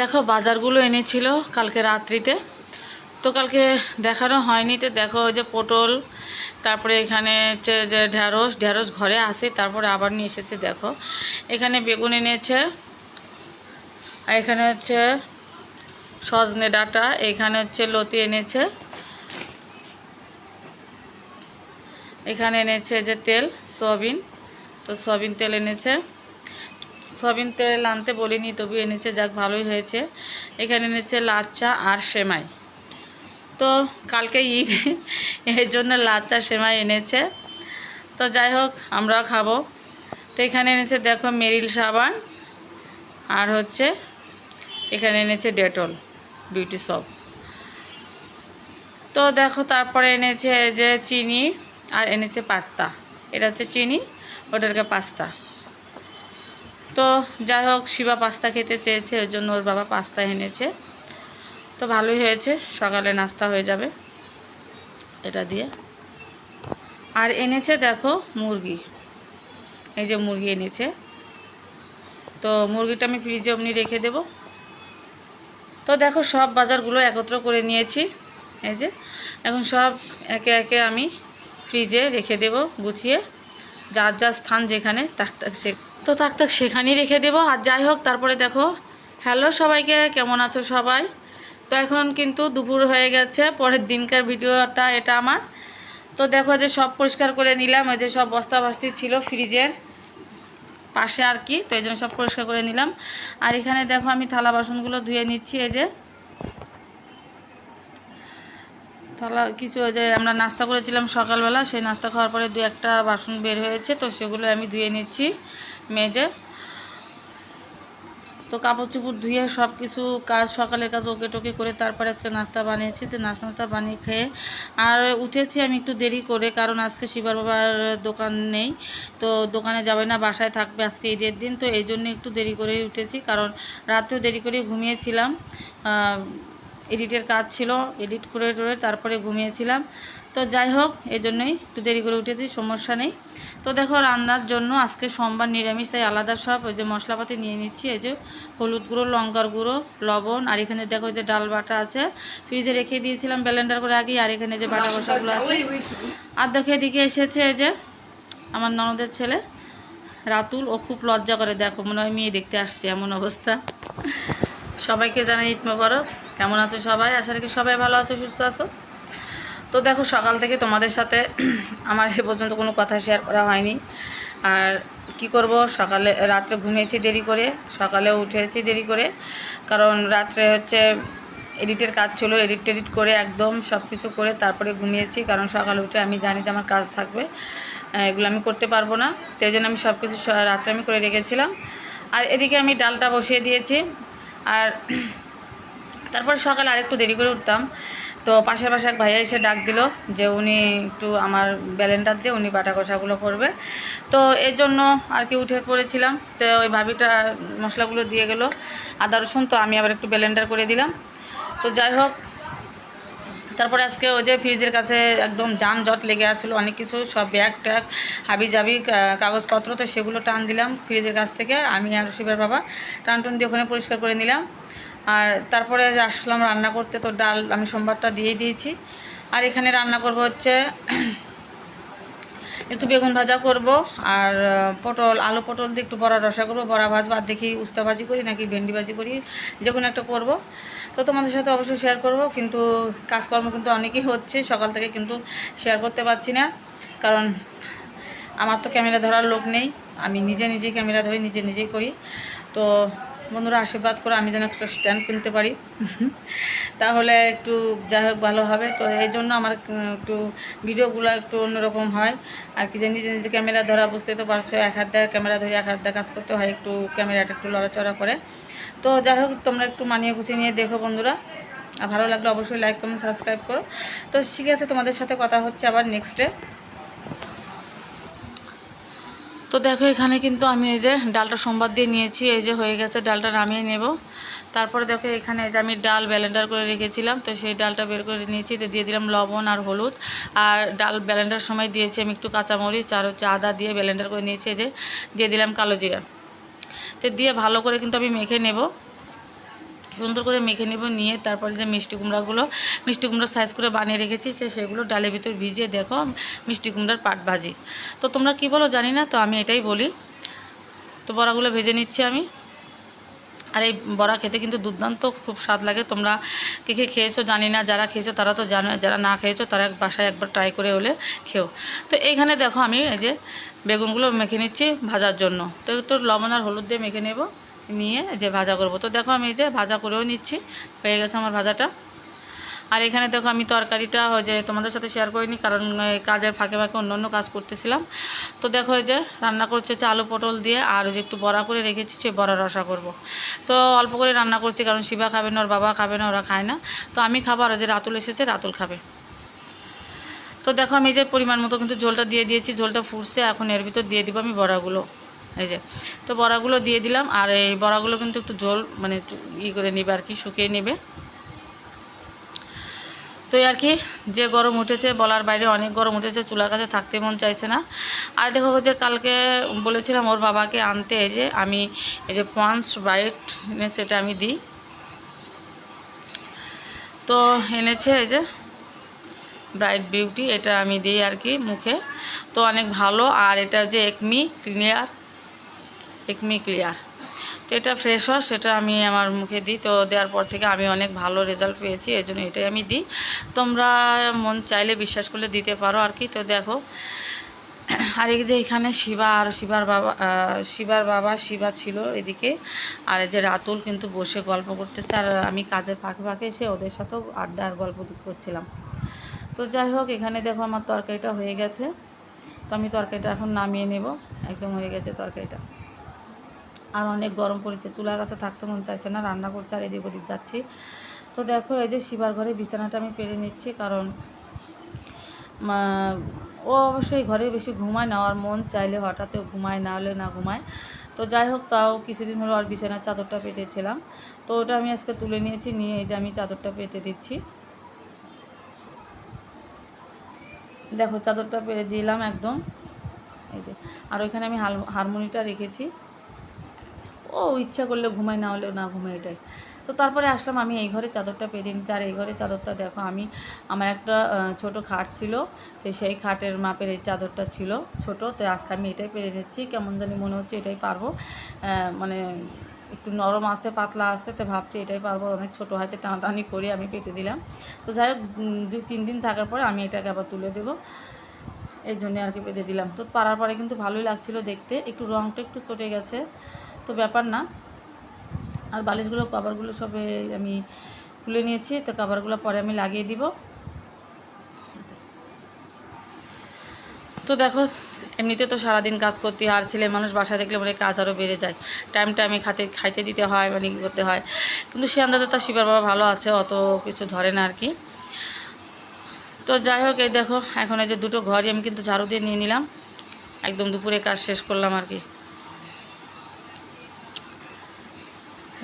দেখো, বাজারগুলো এনেছিল কালকে রাত্রিতে। তো কালকে দেখানো হয়নি, তো দেখো যে পটল, তারপরে এখানে হচ্ছে যে ঢ্যাঁড়স ঢ্যাঁড়স ঘরে আসে তারপরে আবার নিয়ে এসেছে, দেখো। এখানে বেগুন এনেছে, আর এখানে হচ্ছে সজনে ডাঁটা, এখানে হচ্ছে লতি এনেছে। এখানে এনেছে যে তেল, সয়াবিন, তো সয়াবিন তেল এনেছে। সয়াবিন তেল আনতে বলিনি, তবু এনেছে যাক ভালোই হয়েছে। এখানে এনেছে লাচ্চা আর সেমাই। তো কালকে ঈদ, এর জন্য লাচ্চা সেমাই এনেছে। তো যাই হোক, আমরাও খাব। তো এখানে এনেছে, দেখো, মেরিল সাবান আর হচ্ছে এখানে এনেছে ডেটল, বিউটি সপ। তো দেখো, তারপরে এনেছে যে চিনি আর এনেছে পাস্তা। এটা হচ্ছে চিনি ওটাকে পাস্তা। তো যাই হোক, শিবা পাস্তা খেতে চেয়েছে, ওই জন্য ওর বাবা পাস্তা এনেছে। তো ভালোই হয়েছে, সকালে নাস্তা হয়ে যাবে এটা দিয়ে। আর এনেছে দেখো মুরগি, এই যে মুরগি এনেছে। তো মুরগিটা আমি ফ্রিজে অমনি রেখে দেব। তো দেখো সব বাজারগুলো একত্র করে নিয়েছি, এই যে। এখন সব একে একে আমি ফ্রিজে রেখে দেব গুছিয়ে। যার যার স্থান যেখানে তাক তাক সে তো তাক তাক সেখানেই রেখে দেবো। আর যাই হোক, তারপরে দেখো। হ্যালো সবাইকে, কেমন আছো সবাই? তো এখন কিন্তু দুপুর হয়ে গেছে, পরের দিনকার ভিডিওটা এটা আমার। তো দেখো যে সব পরিষ্কার করে নিলাম ওই যে সব বস্তা বাস্তি ছিল ফ্রিজের পাশে আর কি, তো এই জন্য সব পরিষ্কার করে নিলাম। আর এখানে দেখো, আমি থালা বাসনগুলো ধুয়ে নিচ্ছি, এই যে থালা কিছু যে আমরা নাস্তা করেছিলাম সকালবেলা, সেই নাস্তা খাওয়ার পরে দু একটা বাসন বের হয়েছে, তো সেগুলো আমি ধুয়ে নিচ্ছি মেজে। তো কাপড় চুপড় ধুয়ে সব কিছু কাজ, সকালের কাজ ওকে টোকে করে তারপরে আজকে নাস্তা বানিয়েছি, তো নাস্তা নাস্তা বানিয়ে খেয়ে। আর উঠেছি আমি একটু দেরি করে, কারণ আজকে শিবার বাবার দোকান নেই, তো দোকানে যাবে না, বাসায় থাকবে আজকে ঈদের দিন, তো এই জন্য একটু দেরি করেই উঠেছি, কারণ রাতেও দেরি করে ঘুমিয়েছিলাম। এডিটের কাজ ছিল এডিট করে টরে তারপরে ঘুমিয়েছিলাম। তো যাই হোক এই জন্যই একটু দেরি করে উঠেছি সমস্যা নেই। তো দেখো রান্নার জন্য আজকে সোমবার নিরামিষ তাই আলাদা সব। ওই যে মশলাপাতি নিয়ে নিচ্ছি এই যে হলুদ গুঁড়ো লঙ্কার গুঁড়ো লবণ আর এখানে দেখো যে ডাল বাটা আছে। ফ্রিজে রেখে দিয়েছিলাম ব্যালেন্ডার করে আগেই আর এখানে যে বাটা বসাগুলো আছে। আর দেখো এদিকে এসেছে এই যে আমার ননদের ছেলে রাতুল। ও খুব লজ্জা করে দেখো মনে হয় মেয়ে দেখতে আসছে এমন অবস্থা। সবাইকে জানাই ঈদ মোবারক। কেমন আছো সবাই? আশা রাখি সবাই ভালো আছো, সুস্থ আছো। তো দেখো, সকাল থেকে তোমাদের সাথে আমার এ পর্যন্ত কোনো কথা শেয়ার করা হয়নি। আর কি করব? সকালে, রাত্রে ঘুমিয়েছি দেরি করে। সকালে উঠেছি দেরি করে। কারণ রাত্রে হচ্ছে এডিটের কাজ ছিল, এডিট টেডিট করে একদম সব কিছু করে তারপরে ঘুমিয়েছি। কারণ সকালে উঠে আমি জানি যে আমার কাজ থাকবে। এগুলো আমি করতে পারব না। তাই জন্য আমি সব কিছু রাত্রে আমি করে রেখেছিলাম। আর এদিকে আমি ডালটা বসিয়ে দিয়েছি। আর তারপর সকালে আরেকটু দেরি করে উঠতাম। তো পাশের পাশে এক ভাইয়া এসে ডাক দিল যে উনি একটু আমার ব্যালেন্ডার দিয়ে উনি বাটা কষাগুলো করবে। তো এর জন্য আর কি উঠে পড়েছিলাম। তো ওই ভাবিটা মশলাগুলো দিয়ে গেল। আদা রসুন তো আমি আবার একটু ব্যালেন্ডার করে দিলাম। তো যাই হোক তারপরে আজকে ওই যে ফ্রিজের কাছে একদম যানজট লেগে আসলো, অনেক কিছু, সব ব্যাগ ট্যাগ হাবি জাবি কাগজপত্র, তো সেগুলো টান দিলাম ফ্রিজের কাছ থেকে। আমি আর শিবের বাবা টান টান দিয়ে ওখানে পরিষ্কার করে নিলাম। আর তারপরে আসলাম রান্না করতে, তো ডাল আমি সোমবারটা দিয়ে দিয়েছি। আর এখানে রান্না করব হচ্ছে একটু বেগুন ভাজা করব, আর পটল, আলু পটল দিয়ে একটু বড়া রসা করব, বড়া ভাজবো, আর দেখি উস্তা ভাজি করি নাকি ভেন্ডি ভাজি করি, যে কোনো একটা করব। তো তোমাদের সাথে অবশ্যই শেয়ার করব, কিন্তু কাজকর্ম কিন্তু অনেকই হচ্ছে, সকাল থেকে কিন্তু শেয়ার করতে পারছি না, কারণ আমার তো ক্যামেরা ধরার লোক নেই, আমি নিজে নিজে ক্যামেরা ধরি, নিজে নিজেই করি। তো বন্ধুরা আশীর্বাদ করে আমি যেন একটা স্ট্যান্ড কিনতে পারি। তাহলে একটু যাই হোক ভালো হবে। তো এই জন্য আমার একটু ভিডিওগুলো একটু অন্যরকম হয়। আর কি যে নিজে নিজে ক্যামেরা ধরা বুঝতে তো পারছ এক হাত দেয় ক্যামেরা ধরে এক হাত দিয়ে কাজ করতে হয় একটু ক্যামেরাটা একটু লড়াচড়া করে। তো যাই হোক তোমরা একটু মানিয়ে গুছিয়ে নিয়ে দেখো বন্ধুরা। আর ভালো লাগলে অবশ্যই লাইক কমেন্ট সাবস্ক্রাইব করো। তো ঠিক আছে তোমাদের সাথে কথা হচ্ছে আবার নেক্সটে তো দেখো, এখানে কিন্তু আমি এই যে ডালটা সোমবার দিয়ে নিয়েছি, এই যে হয়ে গেছে, ডালটা নামিয়ে নেব। তারপরে দেখো, এখানে যে আমি ডাল ব্যালেন্ডার করে রেখেছিলাম, তো সেই ডালটা বের করে নিয়েছি, তো দিয়ে দিলাম লবণ আর হলুদ। আর ডাল ব্যালেন্ডার সময় দিয়েছি আমি একটু কাঁচামরিচ আর হচ্ছে আদা দিয়ে ব্যালেন্ডার করে নিয়েছি, এই যে দিয়ে দিলাম কালো জিরা। তো দিয়ে ভালো করে কিন্তু আমি মেখে নেব। সুন্দর করে মেখে নেব, নিয়ে তারপরে যে মিষ্টি কুমড়াগুলো, মিষ্টি কুমড়ো সাইজ করে বানিয়ে রেখেছি, সে সেগুলো ডালের ভিতর ভিজিয়ে দেখো, মিষ্টি কুমড়ার পাট ভাজি। তো তোমরা কি বলো জানি না, তো আমি এটাই বলি। তো বড়াগুলো ভেজে নিচ্ছি আমি। আর এই বড়া খেতে কিন্তু দুর্দান্ত, খুব স্বাদ লাগে। তোমরা কে কে খেয়েছো জানি না, যারা খেয়েছো তারা তো জানো, যারা না খেয়েছো তারা এক বাসায় একবার ট্রাই করে হলে খেও। তো এইখানে দেখো আমি এই যে বেগুনগুলো মেখে নিচ্ছি ভাজার জন্য। তো একটু লবণ আর হলুদ দিয়ে মেখে নেব। নিয়ে যে ভাজা করব। তো দেখো আমি এই যে ভাজা করেও নিচ্ছি, হয়ে গেছে আমার ভাজাটা। আর এখানে দেখো আমি তরকারিটা ওই যে তোমাদের সাথে শেয়ার করিনি, কারণ কাজের ফাঁকে ফাঁকে অন্য অন্য কাজ করতেছিলাম। তো দেখো এই যে রান্না করছে হচ্ছে আলু পটল দিয়ে, আর যে একটু বড়া করে রেখেছি সে বড়া রসা করব। তো অল্প করে রান্না করছি, কারণ শিবা খাবে না, ওর বাবা খাবে না, ওরা খায় না। তো আমি খাব, আর ওই যে রাতুল এসেছে, রাতুল খাবে। তো দেখো আমি এই যে পরিমাণ মতো কিন্তু ঝোলটা দিয়ে দিয়েছি, ঝোলটা ফুটছে, এখন এর ভিতর দিয়ে দিব আমি বড়াগুলো। এই যে, তো বড়াগুলো দিয়ে দিলাম, আর এই বড়াগুলো কিন্তু একটু ঝোল মানে ই করে নেবে আর কি, শুকিয়ে নেবে। তো আর কি, যে গরম উঠেছে, বলার বাইরে অনেক গরম উঠেছে, চুলার কাছে থাকতে মন চাইছে না। আর দেখো যে কালকে বলেছিলাম ওর বাবাকে আনতে, এই যে আমি, এই যে পন্স ব্রাইট সেটা আমি দিই। তো এনেছে এই যে ব্রাইট বিউটি, এটা আমি দিই আর কি মুখে। তো অনেক ভালো, আর এটা যে একমি ক্লিয়ার একমি ক্লিয়ার তো এটা ফ্রেশ ওয়াশ সেটা আমি আমার মুখে দিই। তো দেওয়ার পর থেকে আমি অনেক ভালো রেজাল্ট পেয়েছি এই জন্য এটাই আমি দিই। তোমরা মন চাইলে বিশ্বাস করলে দিতে পারো আর কি। তো দেখো, আর এই যে এখানে শিবা আর শিবার বাবা শিবার বাবা, শিবা ছিল এদিকে। আর এই যে রাতুল কিন্তু বসে গল্প করতেছে। আর আমি কাজের ফাঁকে ফাঁকে এসে ওদের সাথেও আড্ডা আর গল্প করছিলাম। তো যাই হোক, এখানে দেখো আমার তরকারিটা হয়ে গেছে। তো আমি তরকারিটা এখন নামিয়ে নেব। একদম হয়ে গেছে তরকারিটা। আর অনেক গরম পড়েছে, চুলার কাছে থাকতে মন চাইছে না, রান্না করছে আর এদিক ওদিক যাচ্ছি। তো দেখো, এই যে শিবার ঘরে বিছানাটা আমি পেরে নিচ্ছি, কারণ ও অবশ্যই ঘরে বেশি ঘুমায় না আর মন চাইলে হঠাৎ ঘুমায়, না হলে না ঘুমায়। তো যাই হোক, তাও কিছুদিন হলো আর বিছানার চাদরটা পেতেছিলাম। তো ওটা আমি আজকে তুলে নিয়েছি, নিয়ে এই যে আমি চাদরটা পেতে দিচ্ছি। দেখো, চাদরটা পেরে দিলাম একদম। এই যে, আর ওইখানে আমি হারমোনিটা রেখেছি। ও ইচ্ছা করলে ঘুমায়, না হলে না ঘুমায় এটাই। তো তারপরে আসলাম আমি এই ঘরে চাদরটা পেরে নিতে। আর এই ঘরে চাদরটা দেখো, আমি, আমার একটা ছোট খাট ছিল। তো সেই খাটের মাপের এই চাদরটা ছিল ছোট। তো আজকে আমি এটাই পেরে নিচ্ছি। কেমন জানি মনে হচ্ছে এটাই পারব। মানে একটু নরম আছে, পাতলা আছে, তো ভাবছি এটাই পারব। অনেক ছোটো হাতে টানাটানি করে আমি পেতে দিলাম। তো যাই হোক দুই, তিন দিন থাকার পরে আমি এটাকে আবার তুলে দেবো। এই জন্য আর কি পেতে দিলাম। তো পারার পরে কিন্তু ভালোই লাগছিল দেখতে। একটু রঙটা একটু চটে গেছে। তো ব্যাপার না। আর বালিশগুলো, কভারগুলো সবে আমি খুলে নিয়েছি, তো কভারগুলো পরে আমি লাগিয়ে দিব। তো দেখো, এমনিতে তো সারাদিন কাজ করতে হয়, আর ছেলে মানুষ বাসায় দেখলে মানে কাজ আরও বেড়ে যায়। টাইম টাইমে খাতে, খাইতে দিতে হয় মানে কী করতে হয়। কিন্তু সে আন্দাজে তার শিবার বাবা ভালো আছে, অত কিছু ধরে না আর কি। তো যাই হোক, এই দেখো, এখন এই যে দুটো ঘরই আমি কিন্তু ঝাড়ু দিয়ে নিয়ে নিলাম। একদম দুপুরে কাজ শেষ করলাম আর কি।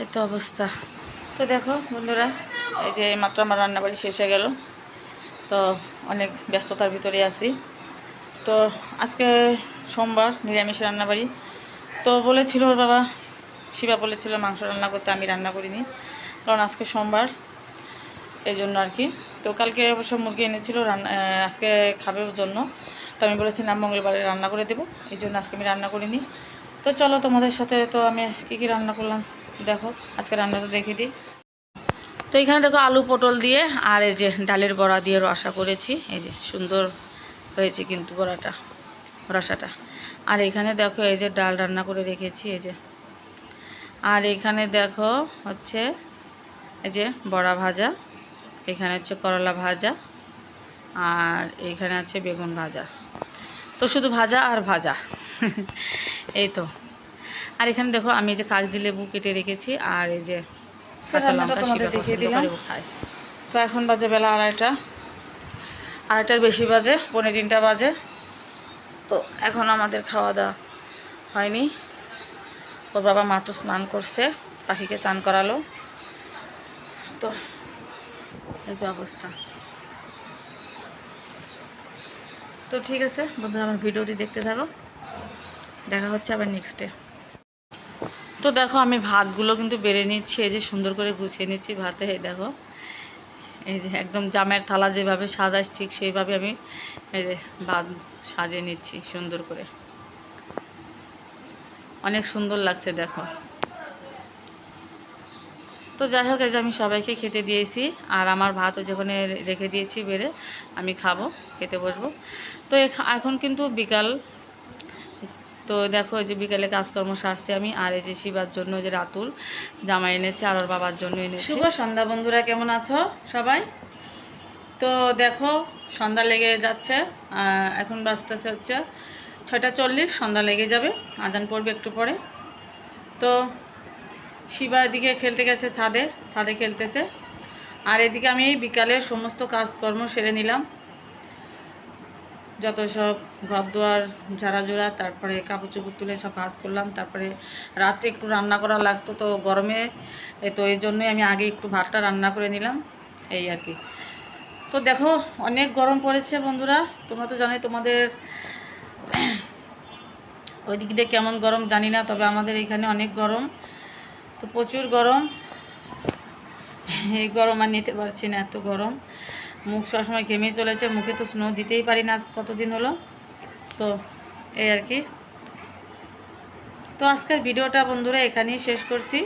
এই তো অবস্থা। তো দেখো বন্ধুরা, এই যে মাত্র আমার রান্নাবাড়ি শেষ হয়ে গেল। তো অনেক ব্যস্ততার ভিতরে আছি। তো আজকে সোমবার নিরামিষ রান্নাবাড়ি। তো বলেছিল ওর বাবা, শিবা বলেছিল মাংস রান্না করতে, আমি রান্না করিনি, কারণ আজকে সোমবার এই জন্য আর কি। তো কালকে অবশ্য মুরগি এনেছিল, রান্না আজকে খাবে জন্য। তো আমি বলেছিলাম মঙ্গলবারে রান্না করে দেবো, এই জন্য আজকে আমি রান্না করিনি। তো চলো তোমাদের সাথে তো আমি কী কী রান্না করলাম? দেখো, আজকে রান্নাটা দেখে দিই। তো এখানে দেখো আলু পটল দিয়ে আর এই যে ডালের বড়া দিয়ে রসা করেছি। এই যে সুন্দর হয়েছে কিন্তু বড়াটা, রসাটা। আর এখানে দেখো এই যে ডাল রান্না করে রেখেছি, এই যে। আর এখানে দেখো হচ্ছে এই যে বড়া ভাজা, এখানে হচ্ছে করলা ভাজা, আর এইখানে আছে বেগুন ভাজা। তো শুধু ভাজা আর ভাজা, এই তো। আর এখানে দেখো আমি এই যে কাগজি লেবু কেটে রেখেছি আর এই যে কাঁচা লঙ্কা দেখিয়ে দিলাম। তো এখন বাজে বেলা আড়াইটা আড়াইটার বেশি বাজে পৌনে তিনটা বাজে। তো এখন আমাদের খাওয়া দাওয়া হয়নি। ওর বাবা মাত্র স্নান করছে পাখিকে চান করালো। তো এই অবস্থা তো ঠিক আছে বন্ধুরা আমার ভিডিওটি দেখতে থাকো। দেখা হচ্ছে আবার নেক্সট তো তো দেখো আমি ভাতগুলো কিন্তু বেড়ে নিচ্ছি, এই যে সুন্দর করে গুছিয়ে নিচ্ছি ভাতে, এই দেখো। এই যে একদম জামের থালা যেভাবে সাজাস, ঠিক সেইভাবে আমি এই যে ভাত সাজিয়ে নিচ্ছি সুন্দর করে। অনেক সুন্দর লাগছে, দেখো। তো যাই হোক, এই যে আমি সবাইকে খেতে দিয়েছি, আর আমার ভাতও যেখানে রেখে দিয়েছি, বেড়ে আমি খাব, খেতে বসবো। তো এখ- এখন কিন্তু বিকাল তো দেখো যে বিকালে কাজকর্ম সারছি আমি, আর এই যে শিবার জন্য যে রাতুল জামা এনেছে আর ওর বাবার জন্য এনেছে। শুভ সন্ধ্যা বন্ধুরা, কেমন আছো সবাই? তো দেখো, সন্ধ্যা লেগে যাচ্ছে এখন বাজতেছে হচ্ছে ছয়টা চল্লিশ, সন্ধ্যা লেগে যাবে, আজান পড়বে একটু পরে। তো শিবা এদিকে খেলতে গেছে ছাদে ছাদে খেলতেছে। আর এদিকে আমি বিকালের সমস্ত কাজকর্ম সেরে নিলাম। যত সব ঘর দুয়ার ঝাড়া জোড়া তারপরে কাপড় চোপড় তুলে সব কাজ করলাম, তারপরে রাত্রে একটু রান্না করা লাগতো তো গরমে তো এই জন্যই আমি আগে একটু ভাতটা রান্না করে নিলাম, এই আর কি। তো দেখো, অনেক গরম পড়েছে বন্ধুরা, তোমরা তো জানোই তোমাদের ওই দিক দিয়ে কেমন গরম জানি না, তবে আমাদের এখানে অনেক গরম, তো প্রচুর গরম। এই গরম আর নিতে পারছি না, এত গরম। মুখ সবসময় ঘেমেই চলেছে, মুখে তো স্নো দিতেই পারি না, কতদিন হলো? তো এই আর কি। তো আজকের ভিডিওটা বন্ধুরা এখানেই শেষ করছি।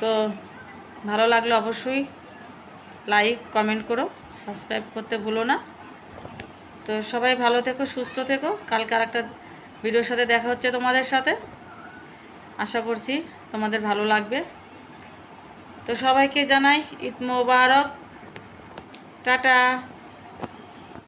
তো ভালো লাগলে অবশ্যই লাইক কমেন্ট করো সাবস্ক্রাইব করতে ভুলো না। তো সবাই ভালো থেকো, সুস্থ থেকো। কালকে আর একটা ভিডিওর সাথে দেখা হচ্ছে তোমাদের সাথে। আশা করছি তোমাদের ভালো লাগবে। তো সবাইকে জানাই ঈদ মোবারক। টাটা।